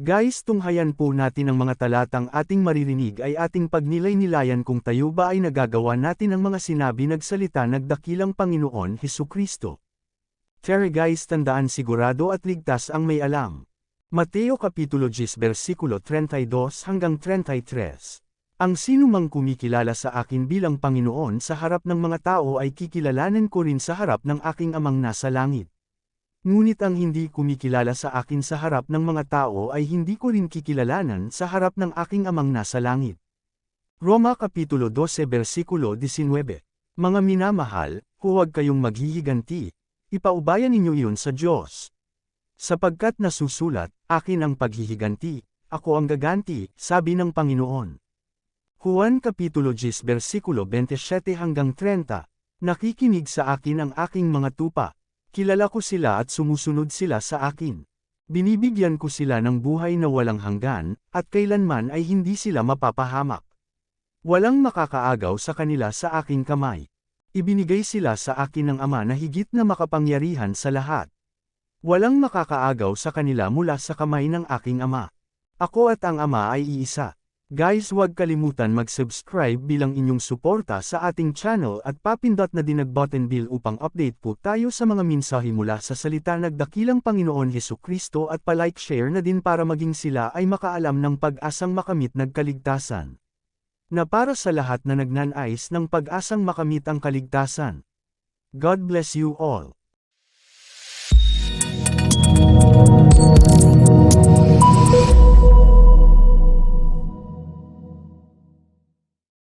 Guys tunghayan po natin ang mga talatang ating maririnig ay ating pagnilay-nilayan kung tayo ba ay nagagawa natin ang mga sinabi nagsalita nagdakilang Panginoon Heso Kristo. Tere guys tandaan sigurado at ligtas ang may alam. Mateo Kapitulo 10 versikulo 32 hanggang 33. Ang sinumang kumikilala sa akin bilang Panginoon sa harap ng mga tao ay kikilalanin ko rin sa harap ng aking amang nasa langit. Ngunit ang hindi kumikilala sa akin sa harap ng mga tao ay hindi ko rin kikilalanan sa harap ng aking amang nasa langit. Roma Kapitulo 12 versikulo 19 Mga minamahal, huwag kayong maghihiganti, ipaubayan ninyo iyon sa Diyos. Sapagkat nasusulat, akin ang paghihiganti, ako ang gaganti, sabi ng Panginoon. Juan Kapitulo 10 versikulo 27 hanggang 30 Nakikinig sa akin ang aking mga tupa, Kilala ko sila at sumusunod sila sa akin. Binibigyan ko sila ng buhay na walang hanggan, at kailanman ay hindi sila mapapahamak. Walang makakaagaw sa kanila sa aking kamay. Ibinigay sila sa akin ng Ama na higit na makapangyarihan sa lahat. Walang makakaagaw sa kanila mula sa kamay ng aking Ama. Ako at ang Ama ay iisa. Guys huwag kalimutan mag-subscribe bilang inyong suporta sa ating channel at papindot na din nag-button bell upang update po tayo sa mga mensahe mula sa salita nagdakilang Panginoon Heso Kristo at palike share na din para maging sila ay makaalam ng pag-asang makamit nagkaligtasan. Na para sa lahat na nagnanais ng pag-asang makamit ang kaligtasan. God bless you all.